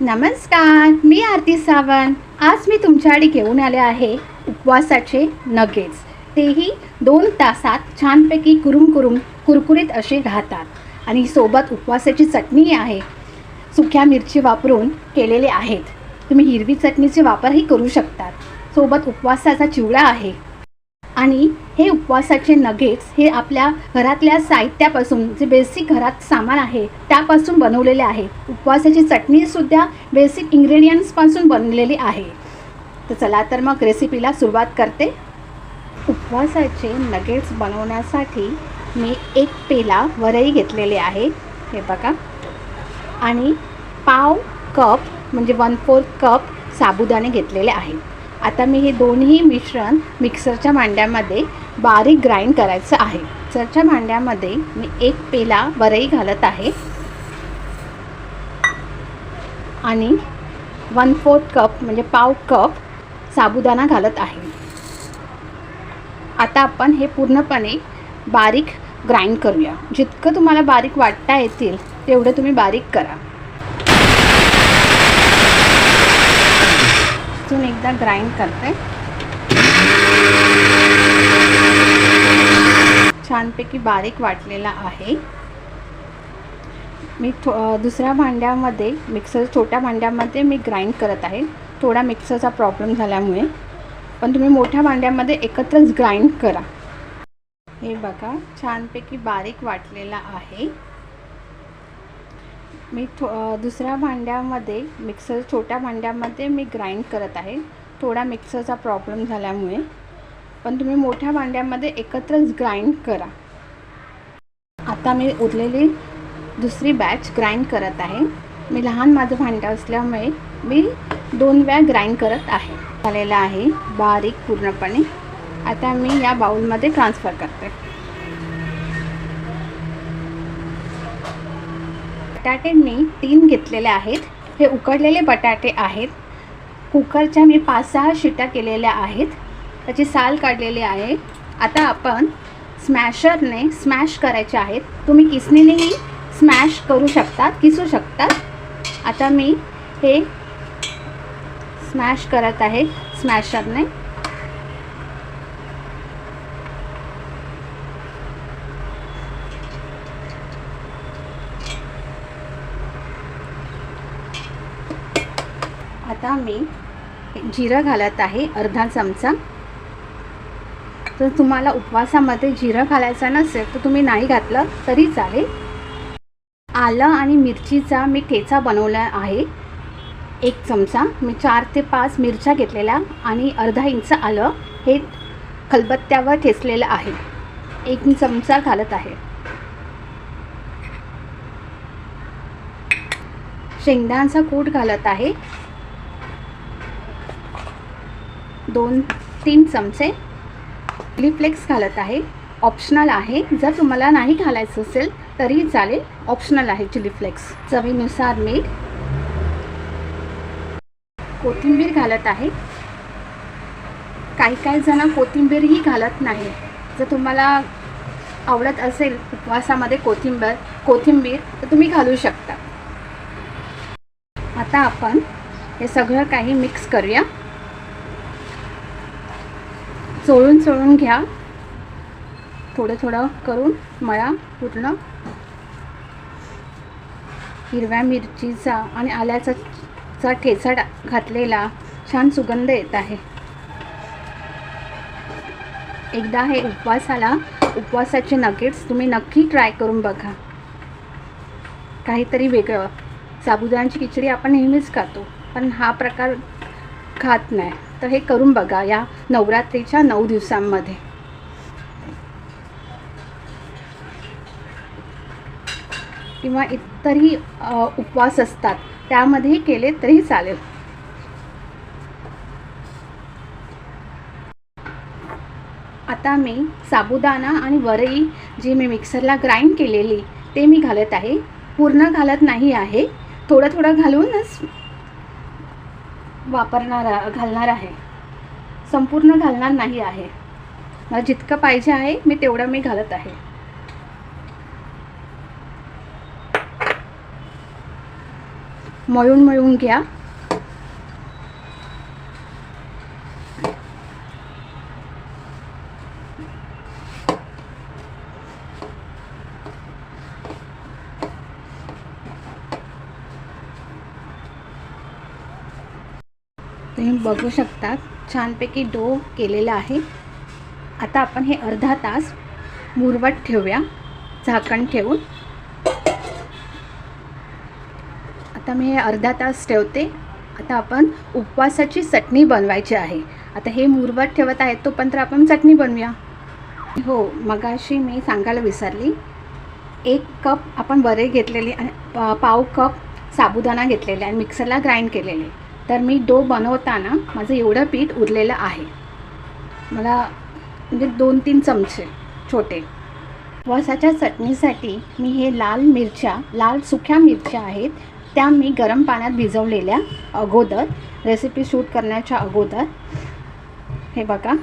नमस्कार मी आरती सावंत. आज मी तुमच्याकडे घेऊन आले आहे उपवासाचे नगेट्स. तेही दोन तासात छानपैकी कुरुम कुरुम कुरकुरीत असे राहतात आणि सोबत उपवासाची चटणी आहे. सुक्या मिरची वापरून केलेले आहेत. तुम्ही हिरवी चटणीचे वापरही करू शकतात. सोबत उपवासाचा चिवडा आहे. आणि हे उपवासाचे नगेट्स हे आपल्या घरातल्या साहित्यापासून जे बेसिक घरात सामान आहे त्यापासून बनवलेले आहे. उपवासाची चटणीसुद्धा बेसिक इंग्रेडियंट्सपासून बनलेली आहे. तर चला तर मग रेसिपीला सुरुवात करते. उपवासाचे नगेट्स बनवण्यासाठी मी एक पेला वरई घेतलेले आहे. हे बघा. आणि पाव कप म्हणजे वन फोर्थ कप साबुदाणे घेतलेले आहेत आता मी हे दोन्ही मिश्रण मिक्सरच्या भांड्यामध्ये बारीक ग्राइंड करायचं आहे. मिक्सरच्या भांड्यामध्ये मी एक पेला वरई घालत आहे. आणि वन फोर्थ कप म्हणजे पाव कप साबुदाणा घालत आहे. आता आपण हे पूर्णपणे बारीक ग्राइंड करूया. जितकं तुम्हाला बारीक वाटता येतील तेवढं तुम्ही बारीक करा अजून एकदा ग्राइंड करते. छानपैकी बारीक वाटलेला आहे. मी थो दुसऱ्या भांड्यामध्ये मिक्सर छोट्या भांड्यामध्ये मी ग्राइंड करत आहे. थोडा मिक्सरचा प्रॉब्लेम झाल्यामुळे. पण तुम्ही मोठ्या भांड्यामध्ये एकत्रच ग्राइंड करा. हे बघा छानपैकी बारीक वाटलेला आहे. मी थो दुसऱ्या भांड्यामध्ये मिक्सर छोट्या भांड्यामध्ये मी ग्राइंड करत आहे. थोडा मिक्सरचा प्रॉब्लेम झाल्यामुळे. पण तुम्ही मोठ्या भांड्यामध्ये एकत्रच ग्राइंड करा. आता मी उरलेली दुसरी बॅच ग्राइंड करत आहे. मी लहान माझं भांडं असल्यामुळे मी दोन वेळा ग्राइंड करत आहे. झालेलं आहे बारीक पूर्णपणे. आता मी या बाउलमध्ये ट्रान्सफर करते. बटाटे मी तीन घेतलेले आहेत. हे उकडलेले बटाटे आहेत. कुकरच्या मी पाच सहा शिट्या केलेल्या आहेत. त्याची साल काढलेली आहे. आता आपण स्मॅशरने स्मॅश करायचे आहेत. तुम्ही किसनीनेही स्मॅश करू शकतात किसू शकतात. आता मी हे स्मॅश करत आहे स्मॅशरने. आता मी जिरं घालत आहे अर्धा चमचा. जर तुम्हाला उपवासामध्ये जिरं घालायचं नसेल तर तुम्ही नाही घातलं तरी चालेल आलं आणि मिरचीचा मी ठेचा बनवला आहे. एक चमचा. मी चार ते पाच मिरच्या घेतलेल्या आणि अर्धा इंच आलं हे खलबत्त्यावर ठेचलेलं आहे. एक चमचा घालत आहे. शेंगदाण्याचा कूट घालत आहे. दोन तीन चमचे चिली फ्लेक्स घालत आहे. ऑप्शनल आहे. जर तुम्हाला नाही घालायचं असेल तरी चालेल. ऑप्शनल आहे चिली फ्लेक्स चवीनुसार मीठ कोथिंबीर घालत आहे. काही काही जण कोथिंबीरही घालत नाही. जर तुम्हाला आवडत असेल उपवासामध्ये कोथिंबीर कोथिंबीर तर तुम्ही घालू शकता. आता आपण हे सगळं काही मिक्स करूया. चोळून चोळून घ्या. थोडं थोडं करून मळा पूर्ण हिरव्या मिरचीचा आणि आल्याचा चा ठेचा घातलेला छान सुगंध येत आहे. एकदा हे उपवासाला उपवासाचे नगेट्स तुम्ही नक्की ट्राय करून बघा. काहीतरी वेगळं. साबुदाण्याची खिचडी आपण नेहमीच खातो पण हा प्रकार खात नाही. तर हे करून बघा या नवरात्रीच्या नऊ दिवसांमध्ये. किंवा इतरही उपवास असतात. त्यामध्येही केले तरी चालेल. आता मी साबुदाणा आणि वरई जी मी मिक्सरला ग्राइंड केलेली ते मी घालत आहे. पूर्ण घालत नाही आहे. थोडं थोडं घालूनच वापरणार घालणार आहे. संपूर्ण घालणार नाही आहे. मला जितकं पाहिजे आहे मी तेवढं मी घालत आहे. मळून मळून घ्या. तुम्ही बघू शकता छानपैकी डो केलेला आहे. आता आपण हे अर्धा तास मुरवत ठेवूया. झाकण ठेवून. आता मी हे अर्धा तास ठेवते. आता आपण उपवासाची चटणी बनवायची आहे. आता हे मुरवत ठेवत आहेत तोपर्यंत आपण चटणी बनवूया. हो मगाशी मी सांगायला विसरली. एक कप आपण वरे घेतलेले आणि पाव कप साबुदाणा घेतलेले आणि मिक्सरला ग्राइंड केलेले. तर मी डो बनवताना माझं एवढं पीठ उरलेलं आहे. मला म्हणजे दोन तीन चमचे छोटे. वसाच्या चटणीसाठी मी हे लाल मिरच्या लाल सुक्या मिरच्या आहेत त्या मी गरम पाण्यात भिजवलेल्या अगोदर रेसिपी शूट करण्याच्या अगोदर. हे बघा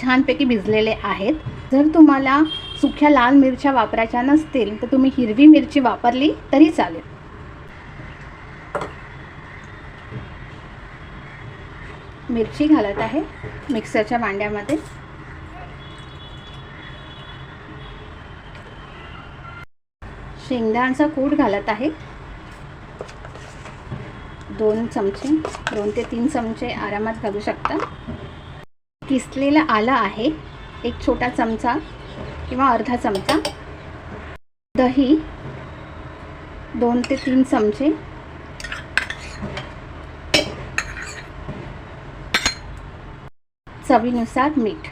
छानपैकी भिजलेले आहेत. जर तुम्हाला सुक्या लाल मिरच्या वापरायच्या नसतील तर तुम्ही हिरवी मिरची वापरली तरी चालेल. मिरची घालत आहे मिक्सरच्या भांड्यामध्ये. शेंगदाण्याचा कूट घालत आहे. दोन चमचे दोन ते तीन चमचे आरामात घालू शकता. किसलेला आला आहे एक छोटा चमचा किंवा अर्धा चमचा. दही दोन ते तीन चमचे चवीनुसार मीठ.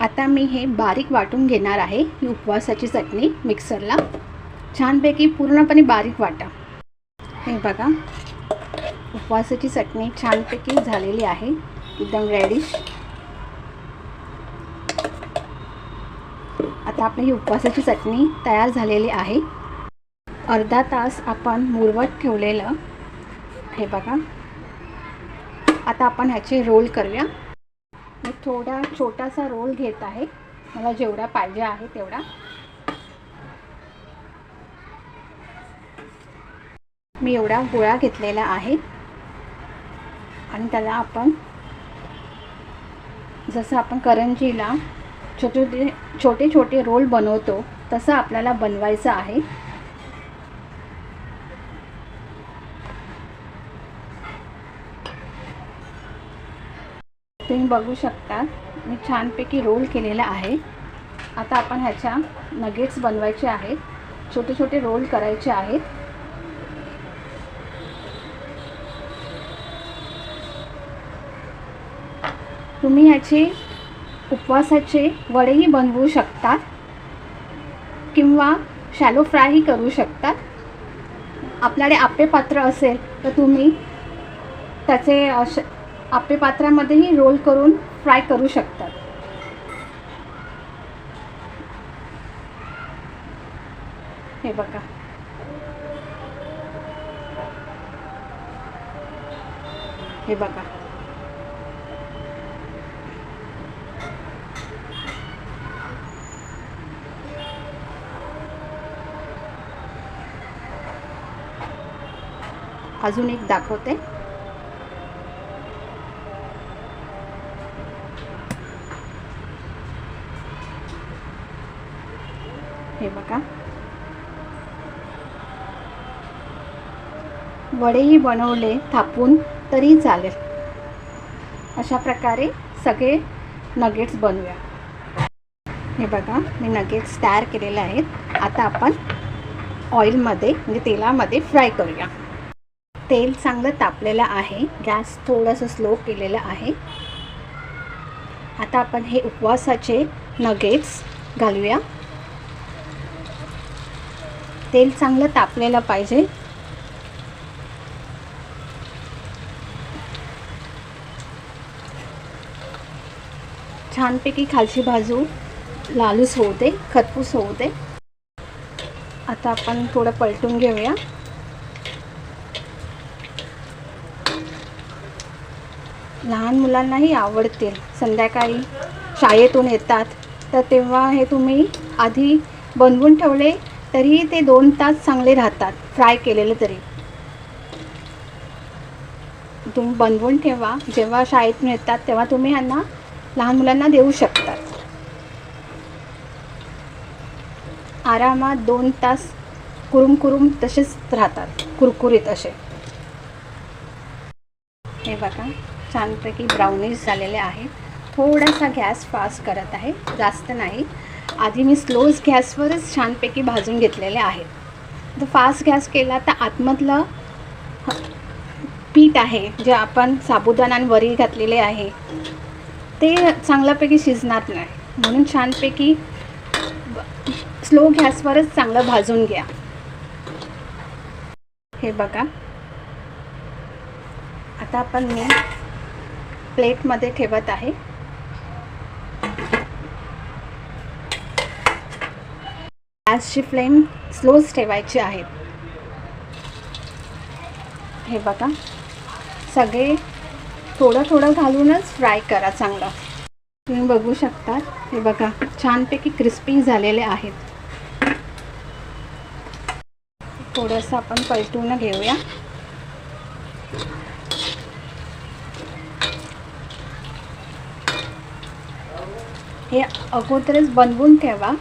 आता मी हे बारीक वाटून घेणार आहे. ही उपवासाची चटणी मिक्सरला. छानपैकी पूर्णपणे बारीक वाटा. हे बघा. उपवासाची चटणी छानपैकी झालेली आहे. एकदम रेडिश आता आपली ही उपवासाची चटणी तयार झालेली आहे. अर्धा तास आपण मुरवत ठेवलेलं. हे बघा. आता आपण ह्याचे रोल करूया. मी थोडा छोटासा रोल घेत आहे. मला जेवढा पाहिजे आहे तेवढा. मी एवढा गोळा घेतलेला आहे. आणि त्याला आपण जसं आपण करंजीला छोटे छोटे छोटे छोटे रोल बनवतो तसं आपल्याला बनवायचं आहे. तुम्ही बघू शकता मी छानपैकी रोल केलेला आहे. आता आपण ह्याच्या नगेट्स बनवायचे आहेत. छोटे छोटे रोल करायचे आहेत. तुम्ही ह्याचे उपवासाचे वडेही बनवू शकतात किंवा शॅलो फ्रायही करू शकतात. आपल्याकडे आप्पे पात्र असेल तर तुम्ही त्याचे आपे पात्रामध्येही रोल करून फ्राय करू शकतात. हे बघा. हे बघा. अजून एक दाखवते हे बघा वडेही बनवले थापून तरी चालेल. अशा प्रकारे सगळे नगेट्स बनवूया. हे बघा मी नगेट्स तयार केलेले आहेत. आता आपण ऑइलमध्ये म्हणजे तेलामध्ये फ्राय करूया. तेल चांगलं तापलेलं आहे. गॅस थोडंसं स्लो केलेलं आहे. आता आपण हे उपवासाचे नगेट्स घालूया. तेल चांगलं तापलेलं पाहिजे. छानपैकी खालची बाजू लालूस होऊ दे खतपूस होऊ दे. आता आपण थोडं पलटून घेऊया. लहान मुलांनाही आवडतील. संध्याकाळी शाळेतून येतात. तर तेव्हा हे तुम्ही आधी बनवून ठेवले तरीही ते दोन तास चांगले राहतात. फ्राय केलेले तरी. तुम्ही बनवून ठेवा. जेव्हा शाळेतून येतात तेव्हा तुम्ही यांना लहान मुलांना देऊ शकतात. आरामात दोन तास कुरुम कुरुम तसेच राहतात कुरकुरीत असे. हे बघा छानपैकी ब्राउनिश झालेले आहेत थोडासा गॅस फास्ट करत आहे जास्त नाही. आधी मी स्लोज गॅसवरच छानपैकी भाजून घेतलेले आहेत तर फास्ट गॅस केला तर आतमधलं पीठ आहे जे आपण साबुदाणा आणि वरी घातलेले आहे. ते चांगल्यापैकी शिजणार नाही. म्हणून छानपैकी स्लो गॅसवरच चांगलं भाजून घ्या. हे बघा. आता आपण मी प्लेटमध्ये ठेवत आहे. गॅसची फ्लेम स्लोच ठेवायची आहे. हे बघा. सगळे थोडं थोडं घालूनच फ्राय करा चांगलं. तुम्ही बघू शकता हे बघा छानपैकी क्रिस्पी झालेले आहेत. थोडंसं आपण पलटून घेऊया. हे अगोदरच बनवून ठेवा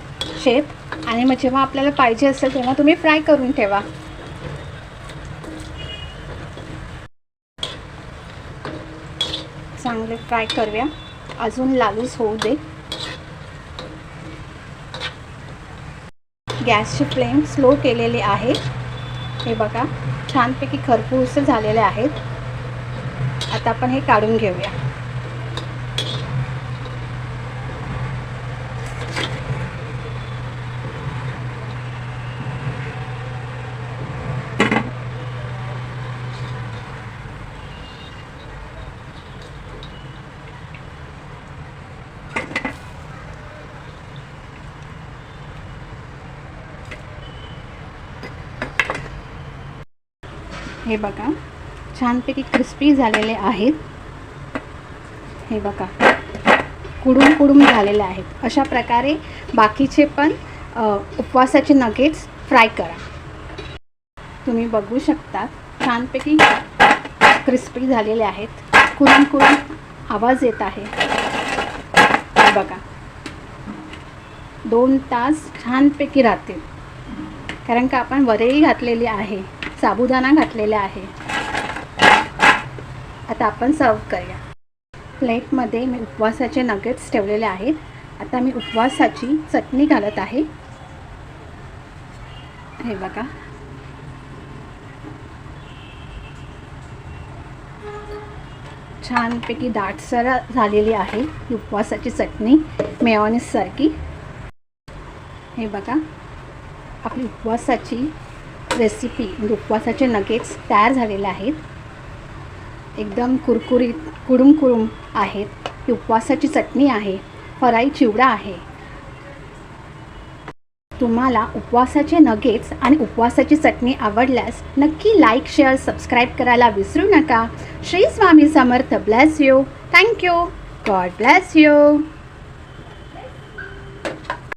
शेप आणि मग जेव्हा आपल्याला पाहिजे असेल तेव्हा तुम्ही फ्राय करून ठेवा. चांगले फ्राय करूया. अजून लागूच होऊ दे. गॅसची फ्लेम स्लो केलेली आहे. हे बघा छानपैकी खरपूस झालेले आहेत. आता आपण हे काढून घेऊया. हे बघा. छानपैकी क्रिस्पी झालेले आहेत. हे बघा. कुडूम कुडूम झालेले आहेत. अशा प्रकारे बाकीचे पण उपवासाचे नगेट्स फ्राय करा. तुम्ही बघू शकता छानपैकी क्रिस्पी झालेले आहेत. कुडूम कुडूम आवाज येत आहे. हे बघा. दोन तास छानपैकी राहतील. कारण का आपण वरई घातलेली आहे. साबुदाणा घातलेला आहे. आता आपण सर्व करूया. प्लेटमध्ये मी उपवासाचे नगेट्स ठेवलेले आहेत. आता मी उपवासाची चटणी घालत आहे. हे बघा. छानपैकी दाटसर झालेली आहे उपवासाची चटणी. मेऑनिससारखी हे बघा. आपली उपवासाची रेसिपी म्हणजे उपवासाचे नगेट्स तयार झालेले आहेत. एकदम कुरकुरीत कुडुम कुडुम आहेत. ही उपवासाची चटणी आहे. फराई चिवडा आहे. तुम्हाला उपवासाचे नगेट्स आणि उपवासाची चटणी आवडल्यास नक्की लाईक शेअर सबस्क्राईब करायला विसरू नका. Shri Swami Samarth. Bless you thank you God bless you